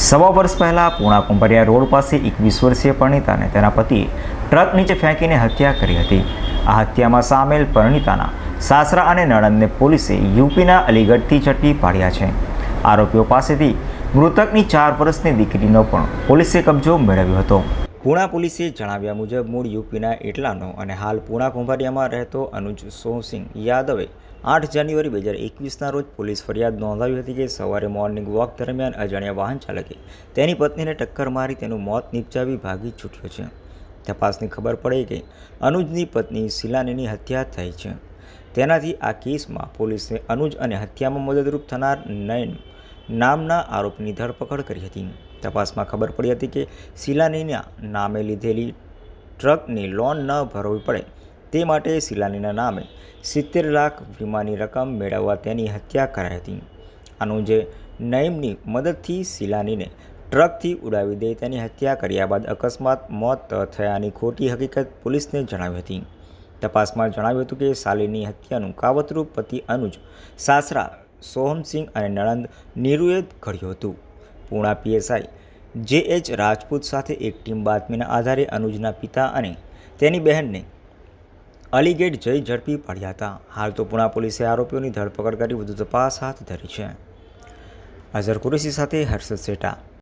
સવા વર્ષ પહેલાં પૂણા કુંભરિયા રોડ પાસે એકવીસ વર્ષીય પરણિતાને તેના પતિએ ટ્રક નીચે ફેંકીને હત્યા કરી હતી. આ હત્યામાં સામેલ પરણિતાના સાસરા અને નણંદને પોલીસે યુપીના અલીગઢથી ઝડપી પાડ્યા છે. આરોપીઓ પાસેથી મૃતકની ચાર વર્ષની દીકરીનો પણ પોલીસે કબજો મેળવ્યો હતો. પૂણા પોલીસે જણાવ્યા મુજબ, મૂળ યુપીના એટલાનો અને હાલ પૂણા કુંભારિયામાં રહેતો અનુજ સોહસિંહ યાદવે આઠ જાન્યુઆરી બે હજાર એકવીસના રોજ પોલીસ ફરિયાદ નોંધાવી હતી કે સવારે મોર્નિંગ વોક દરમિયાન અજાણ્યા વાહન ચાલકે તેની પત્નીને ટક્કર મારી તેનું મોત નિપજાવી ભાગી છૂટ્યો છે. તપાસની ખબર પડે કે અનુજની પત્ની શિલાનીની હત્યા થઈ છે. તેનાથી આ કેસમાં પોલીસે અનુજ અને હત્યામાં મદદરૂપ થનાર નયન નામના આરોપીની ધરપકડ કરી હતી. તપાસમાં ખબર પડી હતી કે શિલાનીના નામે લીધેલી ટ્રકની લોન ન ભરવી પડે તે માટે શિલાનીના નામે સિત્તેર લાખ વીમાની રકમ મેળવવા તેની હત્યા કરાઈ હતી. અનુજે નઈમની મદદથી શિલાનીને ટ્રકથી ઉડાવી દઈ તેની હત્યા કર્યા બાદ અકસ્માત મોત થયાની ખોટી હકીકત પોલીસને જણાવી હતી. તપાસમાં જણાવ્યું હતું કે શાલિની હત્યાનું કાવતરૂપ પતિ અનુજ સાસરા, સોહમસિંહ અને નણંદ નીરુએ ઘડ્યું હતું. પૂણા પીએસઆઈ. જે એચ રાજપૂત સાથે એક ટીમ બાતમીના આધારે અનુજના પિતા અને તેની બહેનને અલીગેટ જઈ ઝડપી પડ્યા હતા. હાલ તો પૂણા પોલીસે આરોપીઓની ધરપકડ કરી વધુ તપાસ હાથ ધરી છે. અઝર કુરેશી સાથે હર્ષદ સેટા.